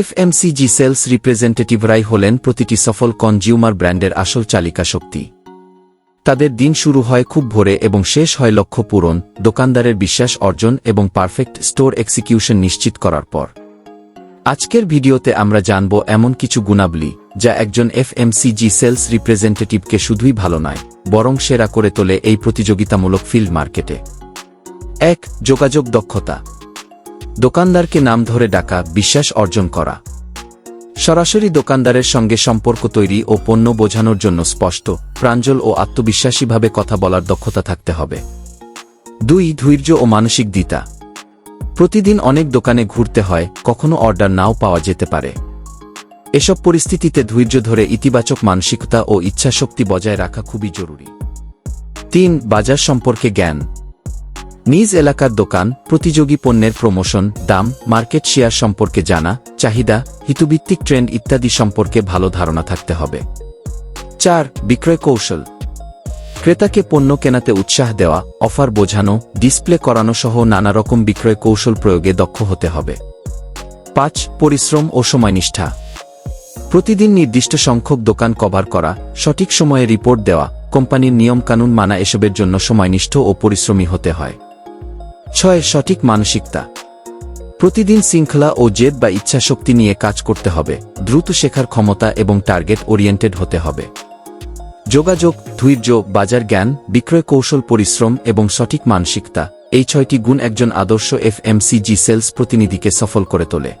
FMCG sales রিপ্রেজেন্টেটিভরাই হলেন প্রতিটি সফল কনজিউমার ব্র্যান্ডের আসল চালিকা শক্তি। তাদের দিন শুরু হয় খুব ভোরে এবং শেষ হয় লক্ষ্য পূরণ, দোকানদারের বিশ্বাস অর্জন এবং পারফেক্ট স্টোর এক্সিকিউশন নিশ্চিত করার পর। আজকের ভিডিওতে আমরা জানব এমন কিছু গুণাবলী, যা একজন এফএমসিজি সেলস রিপ্রেজেন্টেটিভকে শুধুই ভালো নয়, বরং সেরা করে তোলে এই প্রতিযোগিতামূলক ফিল্ড মার্কেটে। এক, যোগাযোগ দক্ষতা। দোকানদারকে নাম ধরে ডাকা, বিশ্বাস অর্জন করা। সরাসরি দোকানদারের সঙ্গে সম্পর্ক তৈরি ও পণ্য বোঝানোর জন্য স্পষ্ট, প্রাঞ্জল ও আত্মবিশ্বাসীভাবে কথা বলার দক্ষতা থাকতে হবে। দুই, ধৈর্য ও মানসিক দিতা প্রতিদিন অনেক দোকানে ঘুরতে হয়, কখনো অর্ডার নাও পাওয়া যেতে পারে। এসব পরিস্থিতিতে ধৈর্য ধরে ইতিবাচক মানসিকতা ও ইচ্ছাশক্তি বজায় রাখা খুবই জরুরি। তিন, বাজার সম্পর্কে জ্ঞান। নিজ এলাকার দোকান, প্রতিযোগী পণ্যের প্রমোশন, দাম, মার্কেট শেয়ার সম্পর্কে জানা, চাহিদা হিতুভিত্তিক ট্রেন্ড ইত্যাদি সম্পর্কে ভালো ধারণা থাকতে হবে। চার, বিক্রয় কৌশল। ক্রেতাকে পণ্য কেনাতে উৎসাহ দেওয়া, অফার বোঝানো, ডিসপ্লে করানো সহ নানা রকম বিক্রয় কৌশল প্রয়োগে দক্ষ হতে হবে। পাঁচ, পরিশ্রম ও সময়নিষ্ঠা। প্রতিদিন নির্দিষ্ট সংখ্যক দোকান কভার করা, সঠিক সময়ে রিপোর্ট দেওয়া, কোম্পানির নিয়মকানুন মানা এসবের জন্য সময়নিষ্ঠ ও পরিশ্রমী হতে হয়। ছয় সঠিক মানসিকতা। প্রতিদিন শৃঙ্খলা ও জেদ বা ইচ্ছাশক্তি নিয়ে কাজ করতে হবে, দ্রুত শেখার ক্ষমতা এবং টার্গেট ওরিয়েন্টেড হতে হবে। যোগাযোগ, ধৈর্য, বাজার জ্ঞান, বিক্রয় কৌশল পরিশ্রম এবং সঠিক মানসিকতা, এই ছয়টি গুণ একজন আদর্শ এফএমসিজি সেলস প্রতিনিধিকে সফল করে তোলে।